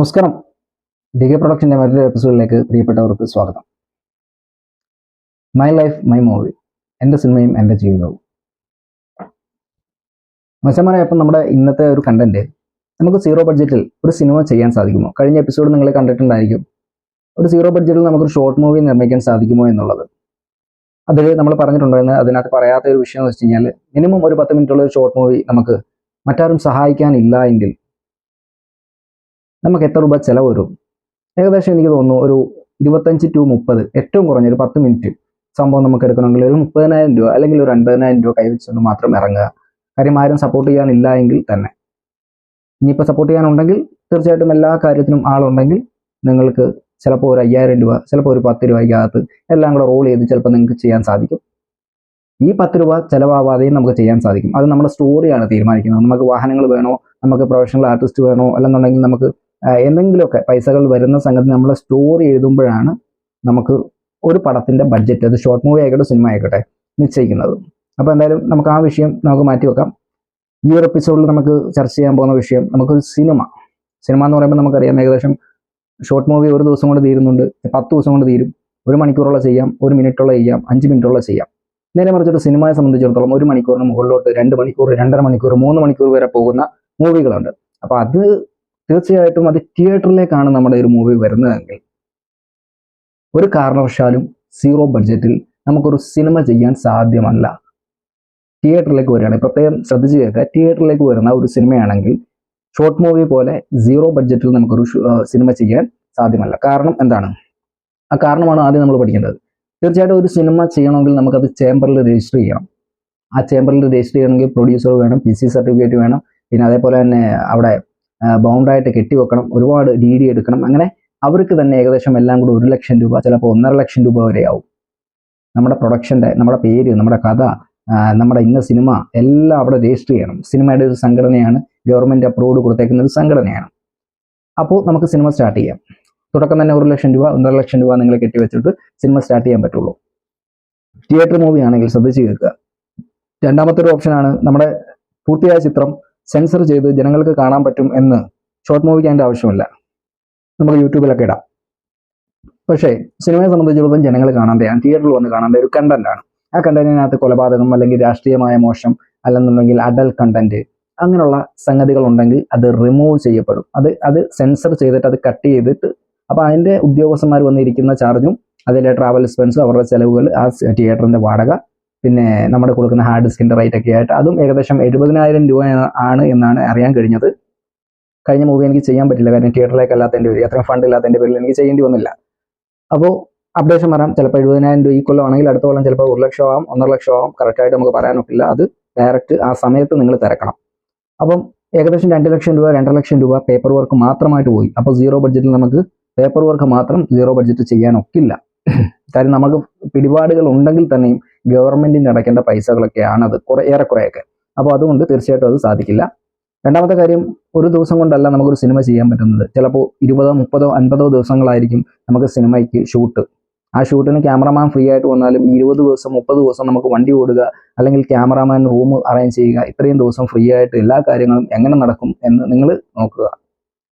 നമസ്കാരം. D K പ്രൊഡക്ഷന്റെ മറ്റൊരു എപ്പിസോഡിലേക്ക് പ്രിയപ്പെട്ടവർക്ക് സ്വാഗതം. മൈ ലൈഫ് മൈ മൂവി എന്റെ സിനിമയും എന്റെ ജീവിതവും. മച്ചന്മാരെ അപ്പം നമ്മുടെ ഇന്നത്തെ ഒരു കണ്ടന്റ് നമുക്ക് സീറോ ബഡ്ജറ്റിൽ ഒരു സിനിമ ചെയ്യാൻ സാധിക്കുമോ? കഴിഞ്ഞ എപ്പിസോഡ് നിങ്ങൾ കണ്ടിട്ടുണ്ടായിരിക്കും. ഒരു സീറോ ബഡ്ജറ്റിൽ നമുക്കൊരു ഷോർട്ട് മൂവി നിർമ്മിക്കാൻ സാധിക്കുമോ എന്നുള്ളത്. അതിൽ നമ്മൾ പറഞ്ഞിട്ടുണ്ടായിരുന്നു. അതിനകത്ത് പറയാത്ത ഒരു വിഷയം എന്ന് വെച്ച് കഴിഞ്ഞാൽ മിനിമം ഒരു പത്ത് മിനിറ്റുള്ള ഒരു ഷോർട്ട് മൂവി നമുക്ക് മറ്റാരും സഹായിക്കാനില്ല എങ്കിൽ നമുക്ക് എത്ര രൂപ ചിലവ് വരും? ഏകദേശം എനിക്ക് തോന്നുന്നു ഒരു ഇരുപത്തഞ്ച് ടു മുപ്പത് ഏറ്റവും കുറഞ്ഞ ഒരു പത്ത് മിനിറ്റ് സംഭവം നമുക്ക് എടുക്കണമെങ്കിൽ ഒരു മുപ്പതിനായിരം രൂപ അല്ലെങ്കിൽ ഒരു അൻപതിനായിരം രൂപ കൈവച്ചുകൊണ്ട് മാത്രം ഇറങ്ങുക. കാര്യം ആരും സപ്പോർട്ട് ചെയ്യാനില്ല എങ്കിൽ തന്നെ. ഇനിയിപ്പോൾ സപ്പോർട്ട് ചെയ്യാനുണ്ടെങ്കിൽ തീർച്ചയായിട്ടും എല്ലാ കാര്യത്തിനും ആളുണ്ടെങ്കിൽ നിങ്ങൾക്ക് ചിലപ്പോൾ ഒരു അയ്യായിരം രൂപ ചിലപ്പോൾ ഒരു പത്ത് രൂപയ്ക്കകത്ത് എല്ലാം കൂടെ റോൾ ചെയ്ത് ചിലപ്പോൾ നിങ്ങൾക്ക് ചെയ്യാൻ സാധിക്കും. ഈ പത്ത് രൂപ ചിലവാവാതെയും നമുക്ക് ചെയ്യാൻ സാധിക്കും. അത് നമ്മുടെ സ്റ്റോറിയാണ് തീരുമാനിക്കുന്നത്. നമുക്ക് വാഹനങ്ങൾ വേണോ? നമുക്ക് പ്രൊഫഷണൽ ആർട്ടിസ്റ്റ് വേണോ? അല്ലെന്നുണ്ടെങ്കിൽ നമുക്ക് എന്തെങ്കിലുമൊക്കെ പൈസകൾ വരുന്ന സംഗതി നമ്മൾ സ്റ്റോറി എഴുതുമ്പോഴാണ് നമുക്ക് ഒരു പടത്തിന്റെ ബഡ്ജറ്റ് അത് ഷോർട്ട് മൂവി ആയിക്കോട്ടെ സിനിമ ആയിക്കോട്ടെ നിശ്ചയിക്കുന്നത്. അപ്പോൾ എന്തായാലും നമുക്ക് ആ വിഷയം നമുക്ക് മാറ്റി വെക്കാം. ഈ ഒരു എപ്പിസോഡിൽ നമുക്ക് ചർച്ച ചെയ്യാൻ പോകുന്ന വിഷയം നമുക്കൊരു സിനിമ സിനിമ എന്ന് പറയുമ്പോൾ നമുക്കറിയാം ഏകദേശം ഷോർട്ട് മൂവി ഒരു ദിവസം കൊണ്ട് തീരുന്നുണ്ട് പത്ത് ദിവസം കൊണ്ട് തീരും. ഒരു മണിക്കൂറുള്ള ചെയ്യാം ഒരു മിനിറ്റുള്ള ചെയ്യാം അഞ്ച് മിനിറ്റുള്ള ചെയ്യാം. നേരെ മറിച്ചൊരു സിനിമയെ സംബന്ധിച്ചിടത്തോളം ഒരു മണിക്കൂറിന് മുകളിലോട്ട് രണ്ട് മണിക്കൂർ രണ്ടര മണിക്കൂർ മൂന്ന് മണിക്കൂർ വരെ പോകുന്ന മൂവികളുണ്ട് അപ്പോൾ അത് തീർച്ചയായിട്ടും അത് തിയേറ്ററിലേക്കാണ് നമ്മുടെ ഒരു മൂവി വരുന്നതെങ്കിൽ ഒരു കാരണവശാലും സീറോ ബഡ്ജറ്റിൽ നമുക്കൊരു സിനിമ ചെയ്യാൻ സാധ്യമല്ല. തിയേറ്ററിലേക്ക് വരികയാണെങ്കിൽ പ്രത്യേകം ശ്രദ്ധിച്ച് കേൾക്കുക. തിയേറ്ററിലേക്ക് വരുന്ന ഒരു സിനിമയാണെങ്കിൽ ഷോർട്ട് മൂവി പോലെ സീറോ ബഡ്ജറ്റിൽ നമുക്കൊരു സിനിമ ചെയ്യാൻ സാധ്യമല്ല. കാരണം എന്താണ്? ആ കാരണമാണ് ആദ്യം നമ്മൾ പഠിക്കേണ്ടത്. തീർച്ചയായിട്ടും ഒരു സിനിമ ചെയ്യണമെങ്കിൽ നമുക്കത് ചേമ്പറിൽ രജിസ്റ്റർ ചെയ്യണം. ആ ചേമ്പറിൽ രജിസ്റ്റർ ചെയ്യണമെങ്കിൽ പ്രൊഡ്യൂസർ വേണം പി സി സർട്ടിഫിക്കറ്റ് വേണം. പിന്നെ അതേപോലെ തന്നെ അവിടെ ബൗണ്ടായിട്ട് കെട്ടിവെക്കണം ഒരുപാട് ഡി ഡി എടുക്കണം. അങ്ങനെ അവർക്ക് തന്നെ ഏകദേശം എല്ലാം കൂടി ഒരു ലക്ഷം രൂപ ചിലപ്പോൾ ഒന്നര ലക്ഷം രൂപ വരെ ആവും. നമ്മുടെ പ്രൊഡക്ഷന്റെ നമ്മുടെ പേര് നമ്മുടെ കഥ നമ്മുടെ ഇന്ന സിനിമ എല്ലാം അവിടെ രജിസ്റ്റർ ചെയ്യണം. സിനിമയുടെ ഒരു സംഘടനയാണ് ഗവൺമെന്റ് അപ്രൂവ്ഡ് കൊടുത്തേക്കുന്ന ഒരു സംഘടനയാണ്. അപ്പോൾ നമുക്ക് സിനിമ സ്റ്റാർട്ട് ചെയ്യാം. തുടക്കം തന്നെ ഒരു ലക്ഷം രൂപ ഒന്നര ലക്ഷം രൂപ നിങ്ങൾ കെട്ടിവെച്ചിട്ട് സിനിമ സ്റ്റാർട്ട് ചെയ്യാൻ പറ്റുള്ളൂ. തിയേറ്റർ മൂവി ആണെങ്കിൽ ശ്രദ്ധിച്ച് കേൾക്കുക. രണ്ടാമത്തെ ഒരു ഓപ്ഷനാണ് നമ്മുടെ പൂർത്തിയായ ചിത്രം സെൻസർ ചെയ്ത് ജനങ്ങൾക്ക് കാണാൻ പറ്റും എന്ന് ഷോർട്ട് മൂവിക്ക് അതിന്റെ ആവശ്യമില്ല. നമുക്ക് യൂട്യൂബിലൊക്കെ ഇടാം. പക്ഷേ സിനിമയെ സംബന്ധിച്ചിടത്തോളം ജനങ്ങൾ കാണാതെയാണ് തിയേറ്ററിൽ വന്ന് കാണാതെ ഒരു കണ്ടന്റാണ് ആ കണ്ടന്റിനകത്ത് കൊലപാതകം അല്ലെങ്കിൽ രാഷ്ട്രീയമായ മോശം അല്ലെന്നുണ്ടെങ്കിൽ അഡൽ കണ്ടന്റ് അങ്ങനെയുള്ള സംഗതികൾ ഉണ്ടെങ്കിൽ അത് റിമൂവ് ചെയ്യപ്പെടും. അത് അത് സെൻസർ ചെയ്തിട്ട് അത് കട്ട് ചെയ്തിട്ട് അപ്പോൾ അതിന്റെ ഉദ്യോഗസ്ഥന്മാർ വന്നിരിക്കുന്ന ചാർജും അതിലെ ട്രാവൽ എക്സ്പെൻസും അവരുടെ ചിലവുകൾ ആ തിയേറ്ററിന്റെ വാടക പിന്നെ നമ്മുടെ കൊടുക്കുന്ന ഹാർഡ് ഡിസ്കിന്റെ റേറ്റ് ഒക്കെ ആയിട്ട് അതും ഏകദേശം എഴുപതിനായിരം രൂപ ആണ് എന്നാണ് അറിയാൻ കഴിഞ്ഞത്. കഴിഞ്ഞ മൂവി എനിക്ക് ചെയ്യാൻ പറ്റില്ല. കാരണം തിയേറ്ററിലേക്ക് അല്ലാത്തതിന്റെ പേര് അത്രയും ഫണ്ട് ഇല്ലാത്തതിന്റെ പേരിൽ എനിക്ക് ചെയ്യേണ്ടി വന്നില്ല. അപ്പോൾ അപ്ഡേഷൻ പറയാം. ചിലപ്പോൾ എഴുപതിനായിരം രൂപ ഈ കൊല്ലം ആണെങ്കിൽ അടുത്ത കൊല്ലം ചിലപ്പോൾ ഒരു ലക്ഷം ആവാം ഒന്നര ലക്ഷം ആവാം. കറക്റ്റായിട്ട് നമുക്ക് പറയാനൊക്കില്ല. അത് ഡയറക്റ്റ് ആ സമയത്ത് നിങ്ങൾ തിരക്കണം. അപ്പം ഏകദേശം രണ്ട് ലക്ഷം രൂപ രണ്ടര ലക്ഷം രൂപ പേപ്പർ വർക്ക് മാത്രമായിട്ട് പോയി. അപ്പോൾ സീറോ ബഡ്ജറ്റിൽ നമുക്ക് പേപ്പർ വർക്ക് മാത്രം സീറോ ബഡ്ജറ്റ് ചെയ്യാൻ ഒക്കില്ല കാര്യം നമുക്ക് പിടിപാടുകൾ ഉണ്ടെങ്കിൽ തന്നെയും ഗവൺമെന്റിന് അടയ്ക്കേണ്ട പൈസകളൊക്കെയാണ് അത് കുറെ ഏറെക്കുറെയൊക്കെ. അപ്പോൾ അതുകൊണ്ട് തീർച്ചയായിട്ടും അത് സാധിക്കില്ല. രണ്ടാമത്തെ കാര്യം ഒരു ദിവസം കൊണ്ടല്ല നമുക്കൊരു സിനിമ ചെയ്യാൻ പറ്റുന്നത്. ചിലപ്പോൾ ഇരുപതോ മുപ്പതോ അൻപതോ ദിവസങ്ങളായിരിക്കും നമുക്ക് സിനിമയ്ക്ക് ഷൂട്ട്. ആ ഷൂട്ടിന് ക്യാമറമാൻ ഫ്രീ ആയിട്ട് വന്നാലും ഇരുപത് ദിവസം മുപ്പത് ദിവസം നമുക്ക് വണ്ടി ഓടുക അല്ലെങ്കിൽ ക്യാമറാമാൻ റൂം അറേഞ്ച് ചെയ്യുക ഇത്രയും ദിവസം ഫ്രീ ആയിട്ട് എല്ലാ കാര്യങ്ങളും എങ്ങനെ നടക്കും എന്ന് നിങ്ങൾ നോക്കുക.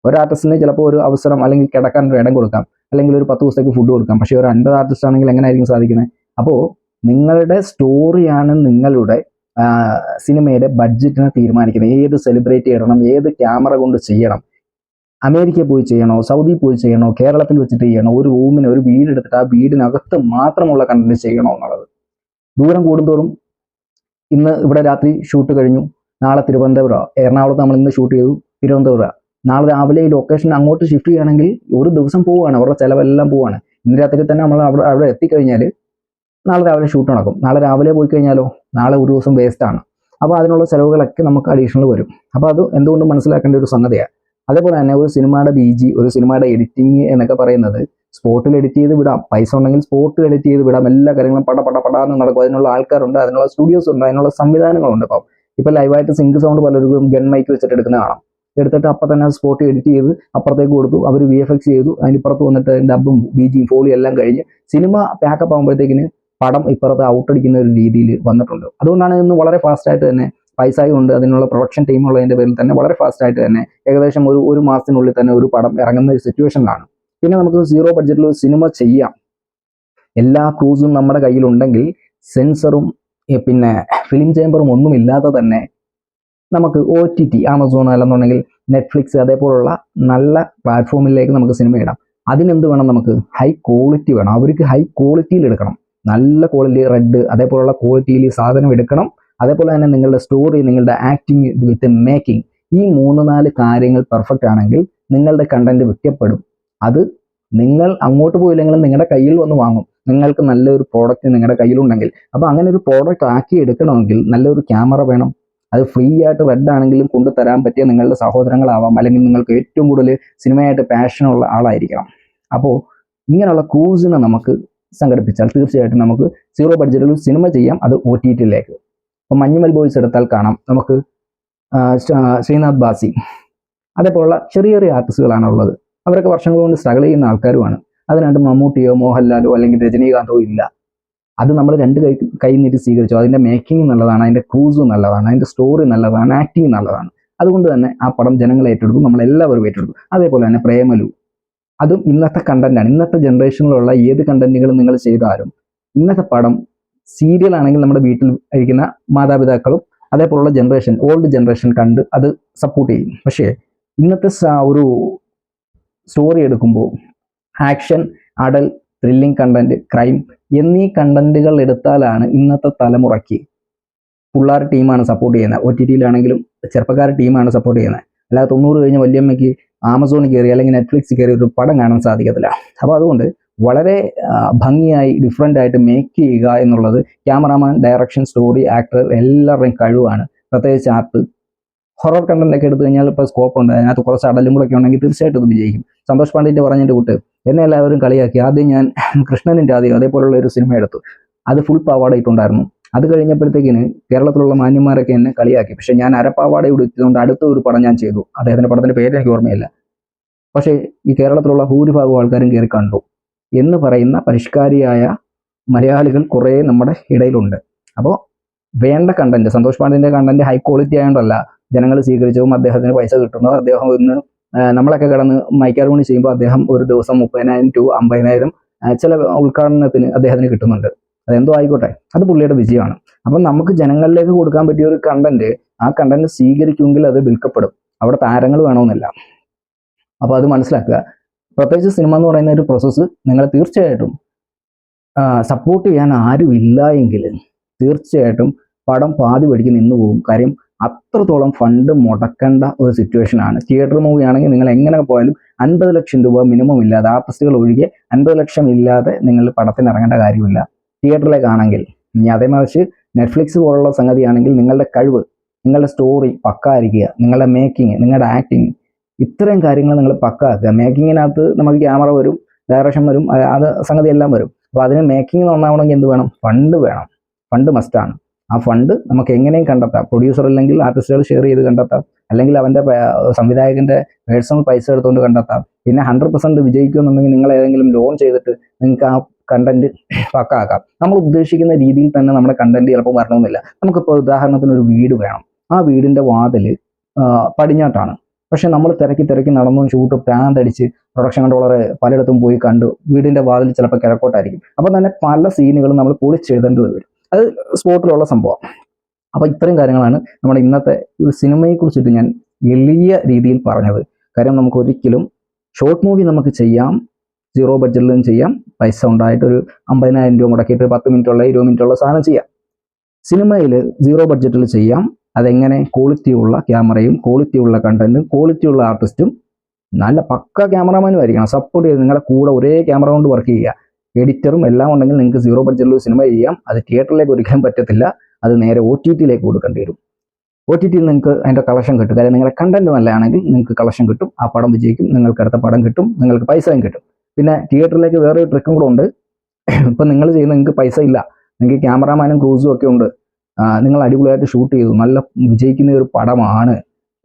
ഒരു ആർട്ടിസ്റ്റിന് ചിലപ്പോൾ ഒരു അവസരം അല്ലെങ്കിൽ കിടക്കാൻ ഒരു ഇടം കൊടുക്കാം. അല്ലെങ്കിൽ ഒരു പത്ത് ദിവസത്തേക്ക് ഫുഡ് കൊടുക്കാം. പക്ഷേ ഒരു അൻപത് ആർട്ടിസ്റ്റ് ആണെങ്കിൽ എങ്ങനെയായിരിക്കും സാധിക്കുന്നത് അപ്പോൾ നിങ്ങളുടെ സ്റ്റോറിയാണ് നിങ്ങളുടെ സിനിമയുടെ ബഡ്ജറ്റിനെ തീരുമാനിക്കുന്നത്. ഏത് സെലിബ്രേറ്റ് ചെയ്യണം ഏത് ക്യാമറ കൊണ്ട് ചെയ്യണം? അമേരിക്കയിൽ പോയി ചെയ്യണോ? സൗദി പോയി ചെയ്യണോ? കേരളത്തിൽ വെച്ചിട്ട് ചെയ്യണോ? ഒരു റൂമിന് ഒരു വീട് എടുത്തിട്ട് ആ വീടിനകത്ത് മാത്രമുള്ള കണ്ടന്റ് ചെയ്യണോ എന്നുള്ളത്. ദൂരം കൂടുന്തോറും ഇന്ന് ഇവിടെ രാത്രി ഷൂട്ട് കഴിഞ്ഞു. നാളെ തിരുവനന്തപുരം എറണാകുളത്ത് നമ്മൾ ഇന്ന് ഷൂട്ട് ചെയ്തു. തിരുവനന്തപുരം. നാളെ രാവിലെ ഈ ലൊക്കേഷൻ അങ്ങോട്ട് ഷിഫ്റ്റ് ചെയ്യുകയാണെങ്കിൽ ഒരു ദിവസം പോവുകയാണ് അവരുടെ ചിലവെല്ലാം പോവുകയാണ്. ഇന്ന് രാത്രി തന്നെ നമ്മൾ അവിടെ അവിടെ എത്തിക്കഴിഞ്ഞാൽ നാളെ രാവിലെ ഷൂട്ട് നടക്കും. നാളെ രാവിലെ പോയി കഴിഞ്ഞാലോ നാളെ ഒരു ദിവസം വേസ്റ്റാണ് അപ്പോൾ അതിനുള്ള ചിലവുകളൊക്കെ നമുക്ക് അഡീഷണൽ വരും. അപ്പോൾ അത് എന്തുകൊണ്ടും മനസ്സിലാക്കേണ്ട ഒരു സംഗതിയാണ്. അതേപോലെ തന്നെ ഒരു സിനിമയുടെ ബി ജി ഒരു സിനിമയുടെ എഡിറ്റിംഗ് എന്നൊക്കെ പറയുന്നത് സ്പോട്ടിൽ എഡിറ്റ് ചെയ്ത് വിടാം. പൈസ ഉണ്ടെങ്കിൽ സ്പോട്ടിൽ എഡിറ്റ് ചെയ്ത് വിടാം. എല്ലാ കാര്യങ്ങളും പട പട പടാന്ന് നടക്കും. അതിനുള്ള ആൾക്കാരുണ്ട് അതിനുള്ള സ്റ്റുഡിയോസ് ഉണ്ട് അതിനുള്ള സംവിധാനങ്ങളുണ്ട്. ഇപ്പം ഇപ്പം ലൈവായിട്ട് സിങ്ക് സൗണ്ട് പലർക്കും ഗൺ മൈക്ക് വെച്ചിട്ട് എടുക്കുന്ന കാണാം എടുത്തിട്ട് അപ്പം തന്നെ സ്പോട്ട് എഡിറ്റ് ചെയ്ത് അപ്പുറത്തേക്ക് കൊടുത്തു. അവർ വി എഫ് എക്സ് ചെയ്തു. അതിനിപ്പുറത്ത് വന്നിട്ട് ഡബും ബി ജിയും ഫോളിയും എല്ലാം കഴിഞ്ഞ് സിനിമ പാക്കപ്പ് ആകുമ്പോഴത്തേക്കിന് പടം ഇപ്പുറത്ത് ഔട്ടടിക്കുന്ന ഒരു രീതിയിൽ വന്നിട്ടുണ്ട്. അതുകൊണ്ടാണ് ഇന്ന് വളരെ ഫാസ്റ്റായിട്ട് തന്നെ പൈസയും ഉണ്ട്. അതിനുള്ള പ്രൊഡക്ഷൻ ടീം ഉള്ളതിന്റെ പേരിൽ തന്നെ വളരെ ഫാസ്റ്റായിട്ട് തന്നെ ഏകദേശം ഒരു ഒരു മാസത്തിനുള്ളിൽ തന്നെ ഒരു പടം ഇറങ്ങുന്ന ഒരു സിറ്റുവേഷനിലാണ് പിന്നെ നമുക്ക് സീറോ ബഡ്ജറ്റിൽ ഒരു സിനിമ ചെയ്യാം. എല്ലാ ക്രൂസും നമ്മുടെ കയ്യിലുണ്ടെങ്കിൽ സെൻസറും പിന്നെ ഫിലിം ചേമ്പറും ഒന്നും ഇല്ലാതെ തന്നെ നമുക്ക് ഒ ടി ടി ആമസോൺ അല്ലെന്നുണ്ടെങ്കിൽ നെറ്റ്ഫ്ലിക്സ് അതേപോലുള്ള നല്ല പ്ലാറ്റ്ഫോമിലേക്ക് നമുക്ക് സിനിമ ഇടാം. അതിനെന്ത് വേണം നമുക്ക്? ഹൈ ക്വാളിറ്റി വേണം. അവർക്ക് ഹൈ ക്വാളിറ്റിയിൽ എടുക്കണം. നല്ല ക്വാളിറ്റി റെഡ് അതേപോലുള്ള ക്വാളിറ്റിയിൽ സാധനം എടുക്കണം. അതേപോലെ തന്നെ നിങ്ങളുടെ സ്റ്റോറി നിങ്ങളുടെ ആക്ടിങ് വിത്ത് മേക്കിംഗ് ഈ മൂന്ന് നാല് കാര്യങ്ങൾ പെർഫെക്റ്റ് ആണെങ്കിൽ നിങ്ങളുടെ കണ്ടന്റ് വിൽക്കപ്പെടും. അത് നിങ്ങൾ അങ്ങോട്ട് പോയില്ലെങ്കിൽ നിങ്ങളുടെ കയ്യിൽ വന്ന് വാങ്ങും. നിങ്ങൾക്ക് നല്ലൊരു പ്രോഡക്റ്റ് നിങ്ങളുടെ കയ്യിലുണ്ടെങ്കിൽ. അപ്പോൾ അങ്ങനെ ഒരു പ്രോഡക്റ്റ് ആക്കി എടുക്കണമെങ്കിൽ നല്ലൊരു ക്യാമറ വേണം. അത് ഫ്രീ ആയിട്ട് റെഡ് ആണെങ്കിലും കൊണ്ടുതരാൻ പറ്റിയ നിങ്ങളുടെ സഹോദരങ്ങളാവാം. അല്ലെങ്കിൽ നിങ്ങൾക്ക് ഏറ്റവും കൂടുതൽ സിനിമയായിട്ട് പാഷനുള്ള ആളായിരിക്കണം. അപ്പോൾ ഇങ്ങനെയുള്ള ക്രൂസിനെ നമുക്ക് സംഘടിപ്പിച്ചാൽ തീർച്ചയായിട്ടും നമുക്ക് സീറോ ബഡ്ജറ്റിൽ സിനിമ ചെയ്യാം. അത് ഒ ടി ടിയിലേക്ക് അപ്പം മഞ്ഞുമൽ ബോയ്സ് എടുത്താൽ കാണാം. നമുക്ക് ശ്രീനാഥ് ബാസി. അതേപോലുള്ള ചെറിയ ചെറിയ ആർട്ടിസ്റ്റുകളാണ് ഉള്ളത്. അവരൊക്കെ വർഷങ്ങൾ കൊണ്ട് സ്ട്രഗിൾ ചെയ്യുന്ന ആൾക്കാരുമാണ്. അതിനായിട്ട് മമ്മൂട്ടിയോ മോഹൻലാലോ അല്ലെങ്കിൽ രജനീകാന്തോ ഇല്ല. അത് നമ്മൾ രണ്ട് കൈ കൈ നീട്ടി സ്വീകരിച്ചു. അതിന്റെ മേക്കിംഗ് നല്ലതാണ് അതിന്റെ ക്രൂസ് നല്ലതാണ് അതിന്റെ സ്റ്റോറി നല്ലതാണ് ആക്ടിങ് നല്ലതാണ്. അതുകൊണ്ട് തന്നെ ആ പടം ജനങ്ങൾ ഏറ്റെടുക്കും നമ്മളെല്ലാവരും ഏറ്റെടുക്കും. അതേപോലെ തന്നെ പ്രേമലു. അതും ഇന്നത്തെ കണ്ടന്റാണ് ഇന്നത്തെ ജനറേഷനിലുള്ള ഏത് കണ്ടന്റുകളും നിങ്ങൾ ചെയ്താലും ഇന്നത്തെ പടം സീരിയൽ ആണെങ്കിൽ നമ്മുടെ വീട്ടിൽ ഇരിക്കുന്ന മാതാപിതാക്കളും അതേപോലുള്ള ജനറേഷൻ ഓൾഡ് ജനറേഷൻ കണ്ട് അത് സപ്പോർട്ട് ചെയ്യും. പക്ഷേ ഇന്നത്തെ ഒരു സ്റ്റോറി എടുക്കുമ്പോൾ action adult thrilling content crime എന്നീ കണ്ടന്റുകൾ എടുത്താലാണ് ഇന്നത്തെ തലമുറയ്ക്ക് പിള്ളേർ ടീമാണ് സപ്പോർട്ട് ചെയ്യുന്നത്. ഒ ടി ടിയിലാണെങ്കിലും ചെറുപ്പക്കാർ ടീമാണ് സപ്പോർട്ട് ചെയ്യുന്നത്. അല്ലാതെ തൊണ്ണൂറ് കഴിഞ്ഞ് വല്യമ്മയ്ക്ക് ആമസോണിൽ കയറി അല്ലെങ്കിൽ നെറ്റ്ഫ്ലിക്സ് കയറി ഒരു പടം കാണാൻ സാധിക്കത്തില്ല. അപ്പോൾ അതുകൊണ്ട് വളരെ ഭംഗിയായി ഡിഫറെന്റ് ആയിട്ട് മേക്ക് ചെയ്യുക എന്നുള്ളത് ക്യാമറാമാൻ ഡയറക്ഷൻ സ്റ്റോറി ആക്ടർ എല്ലാവരുടെയും കഴിവാണ്. പ്രത്യേകിച്ച് ആർട്ട് ഹൊറർ കണ്ടന്റൊക്കെ എടുത്തു കഴിഞ്ഞാൽ ഇപ്പോൾ സ്കോപ്പ് ഉണ്ട്. അതിനകത്ത് കുറച്ച് അടലും കൂടെ ഒക്കെ ഉണ്ടെങ്കിൽ തീർച്ചയായിട്ടും ഇത് വിജയിക്കും. സന്തോഷ് പാണ്ഡ്യന്റെ പറഞ്ഞതിന്റെ കൂട്ട് എന്നെ എല്ലാവരും കളിയാക്കി. ആദ്യം ഞാൻ കൃഷ്ണനിന്റെ ആദ്യം അതേപോലുള്ള ഒരു സിനിമ എടുത്തു. അത് ഫുൾ പാവാടയിട്ടുണ്ടായിരുന്നു. അത് കഴിഞ്ഞപ്പോഴത്തേക്കിന് കേരളത്തിലുള്ള മാന്യന്മാരൊക്കെ എന്നെ കളിയാക്കി. പക്ഷെ ഞാൻ അരപ്പാവാട ഉടുത്തുകൊണ്ട് അടുത്ത ഒരു പടം ഞാൻ ചെയ്തു. അദ്ദേഹത്തിന്റെ പടത്തിന്റെ പേര് എനിക്ക് ഓർമ്മയില്ല. പക്ഷേ ഈ കേരളത്തിലുള്ള ഭൂരിഭാഗം ആൾക്കാരും കയറി കണ്ടു. എന്ന് പറയുന്ന പരിഷ്കാരിയായ മലയാളികൾ കുറേ നമ്മുടെ ഇടയിലുണ്ട്. അപ്പോൾ വേണ്ട കണ്ടന്റ് സന്തോഷ് പാണ്ഡിന്റെ കണ്ടന്റ് ഹൈ ക്വാളിറ്റി ആയതുകൊണ്ടല്ല ജനങ്ങൾ സ്വീകരിച്ചതും അദ്ദേഹത്തിന് പൈസ കിട്ടുന്നതും അദ്ദേഹം ഇന്ന് നമ്മളൊക്കെ കിടന്ന് മൈക്കാർമണി ചെയ്യുമ്പോൾ അദ്ദേഹം ഒരു ദിവസം മുപ്പതിനായിരം ടു അമ്പതിനായിരം ചില ഉദ്ഘാടനത്തിന് അദ്ദേഹത്തിന് കിട്ടുന്നുണ്ട്. അതെന്തോ ആയിക്കോട്ടെ. അത് പുള്ളിയുടെ വിജയമാണ്. അപ്പം നമുക്ക് ജനങ്ങളിലേക്ക് കൊടുക്കാൻ പറ്റിയ ഒരു കണ്ടന്റ് ആ കണ്ടന്റ് സ്വീകരിക്കുമെങ്കിൽ അത് വിൽക്കപ്പെടും. അവിടെ താരങ്ങൾ വേണമെന്നില്ല. അപ്പോൾ അത് മനസ്സിലാക്കുക. പ്രത്യേകിച്ച് സിനിമ എന്ന് പറയുന്ന ഒരു പ്രോസസ്സ് നിങ്ങളെ തീർച്ചയായിട്ടും സപ്പോർട്ട് ചെയ്യാൻ ആരും ഇല്ല എങ്കിൽ തീർച്ചയായിട്ടും പടം പാതി പഠിക്കുന്ന നിന്ന് പോകും. കാര്യം അത്രത്തോളം ഫണ്ട് മുടക്കേണ്ട ഒരു സിറ്റുവേഷൻ ആണ്. തിയേറ്റർ മൂവി ആണെങ്കിൽ നിങ്ങൾ എങ്ങനെ പോയാലും അൻപത് ലക്ഷം രൂപ മിനിമം ഇല്ലാതെ ആ ആർട്ടിസ്റ്റുകൾ ഒഴികെ അൻപത് ലക്ഷം ഇല്ലാതെ നിങ്ങൾ പടത്തിന് ഇറങ്ങേണ്ട കാര്യമില്ല. തിയേറ്ററിലേക്കാണെങ്കിൽ ഇനി അതേ മറിച്ച് നെറ്റ്ഫ്ലിക്സ് പോലുള്ള സംഗതിയാണെങ്കിൽ നിങ്ങളുടെ കഴിവ് നിങ്ങളുടെ സ്റ്റോറി പക്കായിരിക്കുക നിങ്ങളുടെ മേക്കിംഗ് നിങ്ങളുടെ ആക്ടിങ് ഇത്രയും കാര്യങ്ങൾ നിങ്ങൾ പക്കാക്കുക. മേക്കിങ്ങിനകത്ത് നമുക്ക് ക്യാമറ വരും ഡയറക്ഷൻ വരും അത് സംഗതി എല്ലാം വരും. അപ്പോൾ അതിന് മേക്കിംഗ് നന്നാവണമെങ്കിൽ എന്ത് വേണം? ഫണ്ട് വേണം. ഫണ്ട് മസ്റ്റാണ് ആ ഫണ്ട് നമുക്ക് എങ്ങനെയും കണ്ടെത്താം. പ്രൊഡ്യൂസർ അല്ലെങ്കിൽ ആർട്ടിസ്റ്റുകൾ ഷെയർ ചെയ്ത് കണ്ടെത്താം. അല്ലെങ്കിൽ അവന്റെ സംവിധായകന്റെ പേഴ്സണൽ പൈസ എടുത്തുകൊണ്ട് കണ്ടെത്താം. പിന്നെ ഹൺഡ്രഡ് പെർസെന്റ് വിജയിക്കുമെന്നുണ്ടെങ്കിൽ നിങ്ങൾ ഏതെങ്കിലും ലോൺ ചെയ്തിട്ട് നിങ്ങൾക്ക് ആ കണ്ടന്റ് പക്കാക്കാം നമ്മൾ ഉദ്ദേശിക്കുന്ന രീതിയിൽ തന്നെ നമ്മുടെ കണ്ടന്റ് ചിലപ്പോൾ വരണമെന്നില്ല. നമുക്കിപ്പോൾ ഉദാഹരണത്തിന് ഒരു വീട് വേണം. ആ വീടിന്റെ വാതിൽ പടിഞ്ഞാട്ടാണ്. പക്ഷെ നമ്മൾ തിരക്കി തിരക്കി നടന്നു ഷൂട്ട് പ്രാന്തടിച്ച് പ്രൊഡക്ഷൻ കൺട്രോളർ പലയിടത്തും പോയി കണ്ടു വീടിന്റെ വാതിൽ ചിലപ്പോൾ കിഴക്കോട്ടായിരിക്കും. അപ്പം തന്നെ പല സീനുകളും നമ്മൾ പൊളിച്ചെഴുതേണ്ടത് വരും. അത് സ്പോട്ടിലുള്ള സംഭവം. അപ്പോൾ ഇത്രയും കാര്യങ്ങളാണ് നമ്മുടെ ഇന്നത്തെ ഒരു സിനിമയെ കുറിച്ചിട്ട് ഞാൻ എളിയ രീതിയിൽ പറഞ്ഞത്. കാര്യം നമുക്ക് ഒരിക്കലും ഷോർട്ട് മൂവി നമുക്ക് ചെയ്യാം സീറോ ബഡ്ജറ്റിലും ചെയ്യാം പൈസ ഉണ്ടായിട്ട് ഒരു അമ്പതിനായിരം രൂപ മുടക്കിയിട്ട് പത്ത് മിനിറ്റുള്ള ഇരുപത് മിനിറ്റുള്ള സാധനം ചെയ്യാം. സിനിമയിൽ സീറോ ബഡ്ജറ്റിൽ ചെയ്യാം അതെങ്ങനെ ക്വാളിറ്റിയുള്ള ക്യാമറയും ക്വാളിറ്റിയുള്ള കണ്ടന്റും ക്വാളിറ്റിയുള്ള ആർട്ടിസ്റ്റും നല്ല പക്ക ക്യാമറമാനും ആയിരിക്കണം. സപ്പോർട്ട് ചെയ്ത് നിങ്ങളുടെ കൂടെ ഒരേ ക്യാമറ കൊണ്ട് വർക്ക് ചെയ്യുക. എഡിറ്ററും എല്ലാം ഉണ്ടെങ്കിൽ നിങ്ങൾക്ക് സീറോ ബഡ്ജറ്റിൽ സിനിമ ചെയ്യാം. അത് തിയേറ്ററിലേക്ക് ഒരിക്കലും പറ്റത്തില്ല. അത് നേരെ ഒ ടി ടിയിലേക്ക് കൊടുക്കേണ്ടി വരും. ഒ ടി ടിയിൽ നിങ്ങൾക്ക് അതിന്റെ കളക്ഷൻ കിട്ടും. കാര്യം നിങ്ങളുടെ കണ്ടന്റ് നല്ലതാണെങ്കിൽ നിങ്ങൾക്ക് കളക്ഷൻ കിട്ടും. ആ പടം വിജയിക്കും. നിങ്ങൾക്ക് അടുത്ത പടം കിട്ടും. നിങ്ങൾക്ക് പൈസയും കിട്ടും. പിന്നെ തിയേറ്ററിലേക്ക് വേറെ ഒരു ട്രിക്കും കൂടെ ഉണ്ട്. ഇപ്പം നിങ്ങൾ ചെയ്യുന്ന നിങ്ങൾക്ക് പൈസ ഇല്ല. നിങ്ങൾക്ക് ക്യാമറാമാനും ക്രൂസും ഒക്കെ ഉണ്ട്. നിങ്ങൾ അടിപൊളിയായിട്ട് ഷൂട്ട് ചെയ്തു. നല്ല വിജയിക്കുന്ന ഒരു പടമാണ്.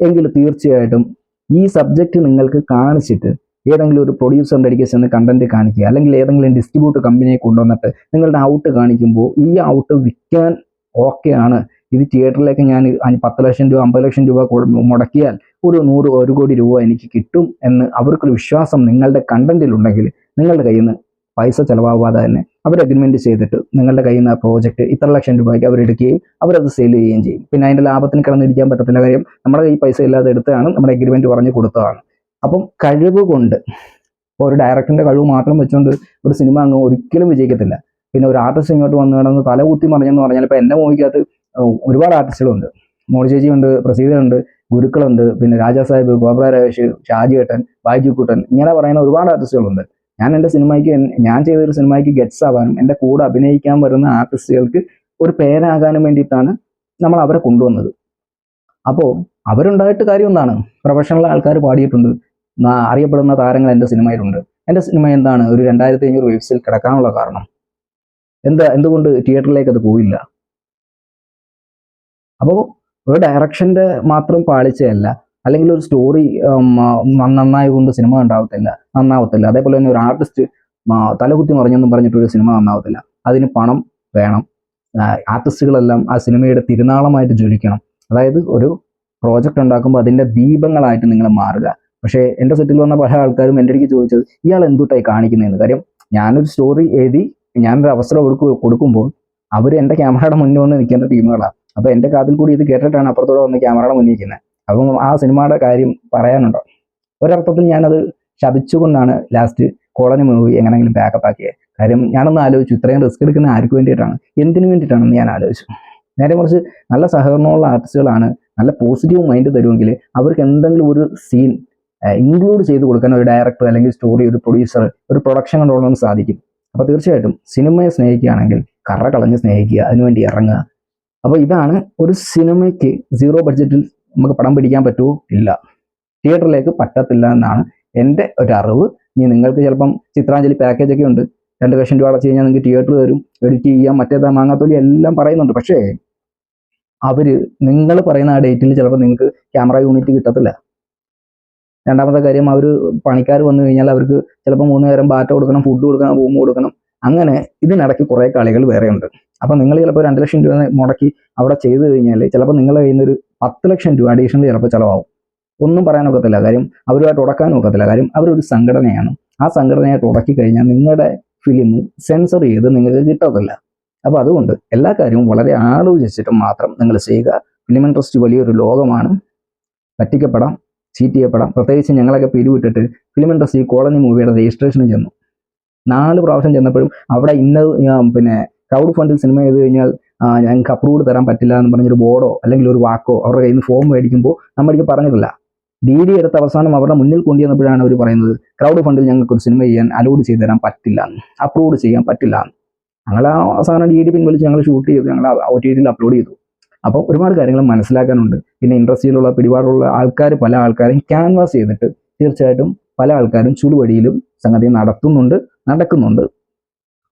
എങ്കിൽ തീർച്ചയായിട്ടും ഈ സബ്ജക്റ്റ് നിങ്ങൾക്ക് കാണിച്ചിട്ട് ഏതെങ്കിലും ഒരു പ്രൊഡ്യൂസറിന്റെ അടുക്കൽ ചെന്ന് കണ്ടന്റ് കാണിക്കുക അല്ലെങ്കിൽ ഏതെങ്കിലും ഡിസ്ട്രിബ്യൂട്ട് കമ്പനിയെ കൊണ്ടുവന്നിട്ട് നിങ്ങളുടെ ഔട്ട് കാണിക്കുമ്പോൾ ഈ ഔട്ട് വിൽക്കാൻ ഓക്കെ ആണ്. ഇത് തിയേറ്ററിലേക്ക് ഞാൻ പത്ത് ലക്ഷം രൂപ അമ്പത് ലക്ഷം രൂപ മുടക്കിയാൽ ഒരു നൂറ് ഒരു കോടി രൂപ എനിക്ക് കിട്ടും എന്ന് അവർക്കൊരു വിശ്വാസം നിങ്ങളുടെ കണ്ടന്റിൽ ഉണ്ടെങ്കിൽ നിങ്ങളുടെ കയ്യിൽ നിന്ന് പൈസ ചിലവാകാതെ തന്നെ അവർ അഗ്രിമെന്റ് ചെയ്തിട്ട് നിങ്ങളുടെ കയ്യിൽ നിന്ന് പ്രോജക്റ്റ് ഇത്ര ലക്ഷം രൂപയ്ക്ക് അവരെടുക്കുകയും അവരത് സെയിൽ ചെയ്യുകയും ചെയ്യും. പിന്നെ അതിന്റെ ലാഭത്തിന് കിടന്നിരിക്കാൻ പറ്റത്തില്ല കാര്യം നമ്മുടെ കയ്യിൽ പൈസ ഇല്ലാതെ എടുത്തതാണ് നമ്മുടെ അഗ്രിമെന്റ് പറഞ്ഞു കൊടുത്തതാണ്. അപ്പം കഴിവ് കൊണ്ട് ഇപ്പോൾ ഒരു ഡയറക്ടറിന്റെ കഴിവ് മാത്രം വെച്ചുകൊണ്ട് ഒരു സിനിമ അങ്ങ് ഒരിക്കലും വിജയിക്കത്തില്ല. പിന്നെ ഒരു ആർട്ടിസ്റ്റ് ഇങ്ങോട്ട് വന്നു കിടന്ന് തല കുത്തി മറിഞ്ഞെന്ന് പറഞ്ഞാൽ ഇപ്പൊ എന്റെ മൂവിക്കകത്ത് ഒരുപാട് ആർട്ടിസ്റ്റുകളുണ്ട് മോളി ചേച്ചിയുണ്ട് പ്രസീതയുണ്ട് ഗുരുക്കളുണ്ട് പിന്നെ രാജാ സാഹിബ് ഗോപുര രമേശ് ഷാജിയേട്ടൻ ബാജുക്കുട്ടൻ ഇങ്ങനെ പറയുന്ന ഒരുപാട് ആർട്ടിസ്റ്റുകളുണ്ട് ഞാൻ എന്റെ സിനിമയ്ക്ക് ഞാൻ ചെയ്തൊരു സിനിമയ്ക്ക് ഗെറ്റ്സ് ആവാനും എന്റെ കൂടെ അഭിനയിക്കാൻ വരുന്ന ആർട്ടിസ്റ്റുകൾക്ക് ഒരു പേരാകാനും വേണ്ടിയിട്ടാണ് നമ്മൾ അവരെ കൊണ്ടുവന്നത്. അപ്പോൾ അവരുണ്ടായിട്ട് കാര്യം എന്താണ്? പ്രൊഫഷണൽ ആൾക്കാർ പാടിയിട്ടുണ്ട്. അറിയപ്പെടുന്ന താരങ്ങൾ എന്റെ സിനിമയിലുണ്ട്. എന്റെ സിനിമ എന്താണ്? ഒരു രണ്ടായിരത്തി അഞ്ഞൂറ് വേവ്സിൽ കിടക്കാനുള്ള കാരണം. എന്താ? എന്തുകൊണ്ട് തിയേറ്ററിലേക്ക് അത് പോയില്ല അപ്പോൾ ഒരു ഡയറക്ഷന്റെ മാത്രം പാളിച്ചയല്ല അല്ലെങ്കിൽ ഒരു സ്റ്റോറി നന്നായി കൊണ്ട് സിനിമ ഉണ്ടാവത്തില്ല നന്നാവത്തില്ല. അതേപോലെ തന്നെ ഒരു ആർട്ടിസ്റ്റ് തലകുത്തി മറിഞ്ഞെന്നും പറഞ്ഞിട്ട് ഒരു സിനിമ നന്നാവത്തില്ല. അതിന് പണം വേണം. ആർട്ടിസ്റ്റുകളെല്ലാം ആ സിനിമയുടെ തിരുനാളമായിട്ട് ജ്വലിക്കണം. അതായത് ഒരു പ്രോജക്റ്റ് ഉണ്ടാക്കുമ്പോൾ അതിന്റെ ദീപങ്ങളായിട്ട് നിങ്ങൾ മാറുക. പക്ഷേ എന്റെ സെറ്റിൽ വന്ന പല ആൾക്കാരും എന്റെ അടുക്ക് ചോദിച്ചത് ഇയാൾ എന്തുട്ടായി കാണിക്കുന്നതെന്ന്? കാര്യം ഞാനൊരു സ്റ്റോറി എഴുതി ഞാനൊരു അവസരം കൊടുക്കു കൊടുക്കുമ്പോൾ അവർ എന്റെ ക്യാമറയുടെ മുന്നിൽ വന്ന് നിൽക്കേണ്ട ടീമുകളാണ് അപ്പോൾ എന്റെ കാതിൽ കൂടി ഇത് കേട്ടിട്ടാണ് അപ്പുറത്തോടെ വന്ന് ക്യാമറയുടെ മുന്നിൽ നിൽക്കുന്നത് അപ്പം ആ സിനിമയുടെ കാര്യം പറയാനുണ്ടോ? ഒരർത്ഥത്തിൽ ഞാനത് ശപിച്ചുകൊണ്ടാണ് ലാസ്റ്റ് കോളനി മൂവി എങ്ങനെയെങ്കിലും ബാക്കപ്പ് ആക്കിയത് കാര്യം ഞാനൊന്ന് ആലോചിച്ചു ഇത്രയും റിസ്ക് എടുക്കുന്ന ആർക്ക് വേണ്ടിയിട്ടാണ്? എന്തിനു വേണ്ടിയിട്ടാണെന്ന് ഞാൻ ആലോചിച്ചു. നേരെ മറിച്ച് നല്ല സഹകരണമുള്ള ആർട്ടിസ്റ്റുകളാണ് നല്ല പോസിറ്റീവ് മൈൻഡ് തരുമെങ്കിൽ അവർക്ക് എന്തെങ്കിലും ഒരു സീൻ ഇൻക്ലൂഡ് ചെയ്ത് കൊടുക്കാൻ ഒരു ഡയറക്ടർ അല്ലെങ്കിൽ സ്റ്റോറി ഒരു പ്രൊഡ്യൂസർ ഒരു പ്രൊഡക്ഷൻ കൊണ്ടുപോകാൻ സാധിക്കും. അപ്പോൾ തീർച്ചയായിട്ടും സിനിമയെ സ്നേഹിക്കുകയാണെങ്കിൽ കറ കളഞ്ഞ് സ്നേഹിക്കുക അതിനുവേണ്ടി ഇറങ്ങുക. അപ്പോൾ ഇതാണ് ഒരു സിനിമയ്ക്ക് സീറോ ബഡ്ജറ്റിൽ നമുക്ക് പടം പിടിക്കാൻ പറ്റുമോ ഇല്ല. തിയേറ്ററിലേക്ക് പറ്റത്തില്ല എന്നാണ് എന്റെ ഒരു അറിവ്. ഇനി നിങ്ങൾക്ക് ചിലപ്പം ചിത്രാഞ്ജലി പാക്കേജ് ഒക്കെ ഉണ്ട്. രണ്ട് ലക്ഷം രൂപ അടച്ചു കഴിഞ്ഞാൽ നിങ്ങൾക്ക് തിയേറ്റർ തരും എഡിറ്റ് ചെയ്യാം മറ്റേതാ മാങ്ങാത്തോലി എല്ലാം പറയുന്നുണ്ട്. പക്ഷേ അവർ നിങ്ങൾ പറയുന്ന ആ ഡേറ്റിൽ ചിലപ്പോൾ നിങ്ങൾക്ക് ക്യാമറ യൂണിറ്റ് കിട്ടത്തില്ല. രണ്ടാമത്തെ കാര്യം അവർ പണിക്കാർ വന്നു കഴിഞ്ഞാൽ അവർക്ക് ചിലപ്പോൾ മൂന്ന് നേരം ബാറ്റ കൊടുക്കണം ഫുഡ് കൊടുക്കണം റൂം കൊടുക്കണം. അങ്ങനെ ഇതിനിടയ്ക്ക് കുറേ കളികൾ ഉണ്ട്. അപ്പം നിങ്ങൾ ചിലപ്പോൾ രണ്ട് ലക്ഷം രൂപ മുടക്കി അവിടെ ചെയ്തു കഴിഞ്ഞാൽ ചിലപ്പോൾ നിങ്ങളുടെ കയ്യിൽ ഒരു പത്ത് ലക്ഷം രൂപ അഡീഷണൽ ചിലപ്പോൾ ചിലവാകും. ഒന്നും പറയാൻ ഒക്കത്തില്ല. കാര്യം അവരുമായിട്ട് ഉടക്കാൻ ഒക്കത്തില്ല. കാര്യം അവരൊരു സംഘടനയാണ്. ആ സംഘടനയായിട്ട് ഉടക്കി കഴിഞ്ഞാൽ നിങ്ങളുടെ ഫിലിം സെൻസർ ചെയ്ത് നിങ്ങൾക്ക് കിട്ടത്തില്ല. അപ്പോൾ അതുകൊണ്ട് എല്ലാ കാര്യവും വളരെ ആലോചിച്ചിട്ട് മാത്രം നിങ്ങൾ ചെയ്യുക. ഫിലിം ഇൻഡസ്ട്രി വലിയൊരു ലോകമാണ്. പറ്റിക്കപ്പെടാം. ചീറ്റ് ചെയ്യപ്പെടാം. പ്രത്യേകിച്ച് ഞങ്ങളൊക്കെ പിരിവിട്ടിട്ട് ഫിലിം ഇൻഡസ്ട്രി കോളനി മൂവിയുടെ രജിസ്ട്രേഷന് ചെന്നു. നാല് പ്രാവശ്യം ചെന്നപ്പോഴും അവിടെ ഇന്ന പിന്നെ ക്രൗഡ് ഫണ്ടിൽ സിനിമ ചെയ്ത് കഴിഞ്ഞാൽ ഞങ്ങൾക്ക് അപ്രൂവ് തരാൻ പറ്റില്ല എന്ന് പറഞ്ഞൊരു ബോർഡോ അല്ലെങ്കിൽ ഒരു വാക്കോ അവരുടെ കയ്യിൽ നിന്ന് ഫോം മേടിക്കുമ്പോൾ നമ്മൾക്ക് പറഞ്ഞിട്ടില്ല. ഡി ഡി എടുത്ത അവസാനം അവരുടെ മുന്നിൽ കൊണ്ടുവന്നപ്പോഴാണ് അവർ പറയുന്നത് ക്രൗഡ് ഫണ്ടിൽ ഞങ്ങൾക്ക് ഒരു സിനിമ ചെയ്യാൻ അലോഡ് ചെയ്ത് തരാൻ പറ്റില്ല അപ്രൂവ് ചെയ്യാൻ പറ്റില്ല ഞങ്ങൾ ആ അവസാനം ഡി ഡി പിൻവലിച്ച് ഞങ്ങൾ ഷൂട്ട് ചെയ്തു. ഞങ്ങൾ ഒ ടി ടിയിൽ അപ്ലോഡ് ചെയ്തു. അപ്പോൾ ഒരുപാട് കാര്യങ്ങൾ മനസ്സിലാക്കാനുണ്ട്. പിന്നെ ഇൻഡസ്ട്രിയിലുള്ള പിടിപാടുള്ള ആൾക്കാർ പല ആൾക്കാരും ക്യാൻവാസ് ചെയ്തിട്ട് തീർച്ചയായിട്ടും പല ആൾക്കാരും ചുടുവടിയിലും സംഗതി നടത്തുന്നുണ്ട് നടക്കുന്നുണ്ട്.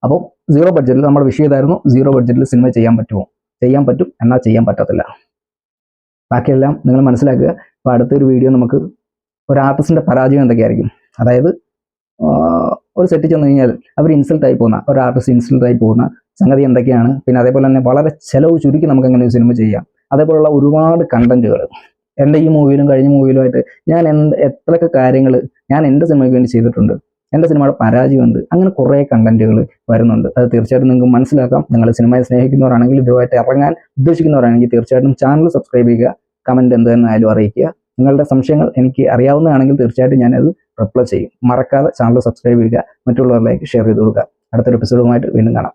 അപ്പോൾ സീറോ ബഡ്ജറ്റിൽ നമ്മുടെ വിഷയം ഇതായിരുന്നു. സീറോ ബഡ്ജറ്റിൽ സിനിമ ചെയ്യാൻ പറ്റുമോ? ചെയ്യാൻ പറ്റും. എന്നാൽ ചെയ്യാൻ പറ്റത്തില്ല. ബാക്കിയെല്ലാം നിങ്ങൾ മനസ്സിലാക്കുക. അപ്പോൾ അടുത്തൊരു വീഡിയോ നമുക്ക് ഒരു ആർട്ടിസ്റ്റിന്റെ പരാജയം എന്തൊക്കെയായിരിക്കും? അതായത് ഒരു സെറ്റ് ചെന്ന് കഴിഞ്ഞാൽ അവർ ഇൻസൾട്ട് ആയി പോകുന്ന ഒരു ആർട്ടിസ്റ്റ് ഇൻസൾട്ട് ആയി പോകുന്ന സംഗതി എന്തൊക്കെയാണ്? പിന്നെ അതേപോലെ തന്നെ വളരെ ചെലവ് ചുരുക്കി നമുക്ക് അങ്ങനെ ഒരു സിനിമ ചെയ്യാം. അതേപോലുള്ള ഒരുപാട് കണ്ടന്റുകൾ എന്റെ ഈ മൂവിയിലും കഴിഞ്ഞ മൂവിയിലുമായിട്ട് ഞാൻ എന്ത് എത്രയൊക്കെ കാര്യങ്ങൾ ഞാൻ എന്റെ സിനിമയ്ക്ക് വേണ്ടി ചെയ്തിട്ടുണ്ട്. എന്റെ സിനിമയുടെ പരാജയം എന്ത്? അങ്ങനെ കുറേ കണ്ടന്റുകൾ വരുന്നുണ്ട്. അത് തീർച്ചയായിട്ടും നിങ്ങൾക്ക് മനസ്സിലാക്കാം. നിങ്ങൾ സിനിമയെ സ്നേഹിക്കുന്നവരാണെങ്കിൽ ഇതുമായിട്ട് ഇറങ്ങാൻ ഉദ്ദേശിക്കുന്നവരാണെങ്കിൽ തീർച്ചയായിട്ടും ചാനൽ സബ്സ്ക്രൈബ് ചെയ്യുക. കമന്റ് എന്ത് തന്നെ ആയാലും അറിയിക്കുക. നിങ്ങളുടെ സംശയങ്ങൾ എനിക്ക് അറിയാവുന്നതാണെങ്കിൽ തീർച്ചയായിട്ടും ഞാനത് റിപ്ലൈ ചെയ്യും. മറക്കാതെ ചാനൽ സബ്സ്ക്രൈബ് ചെയ്യുക മറ്റുള്ളവരിലേക്ക് ഷെയർ ചെയ്ത് കൊടുക്കുക. അടുത്തൊരു എപ്പിസോഡുമായിട്ട് വീണ്ടും കാണാം.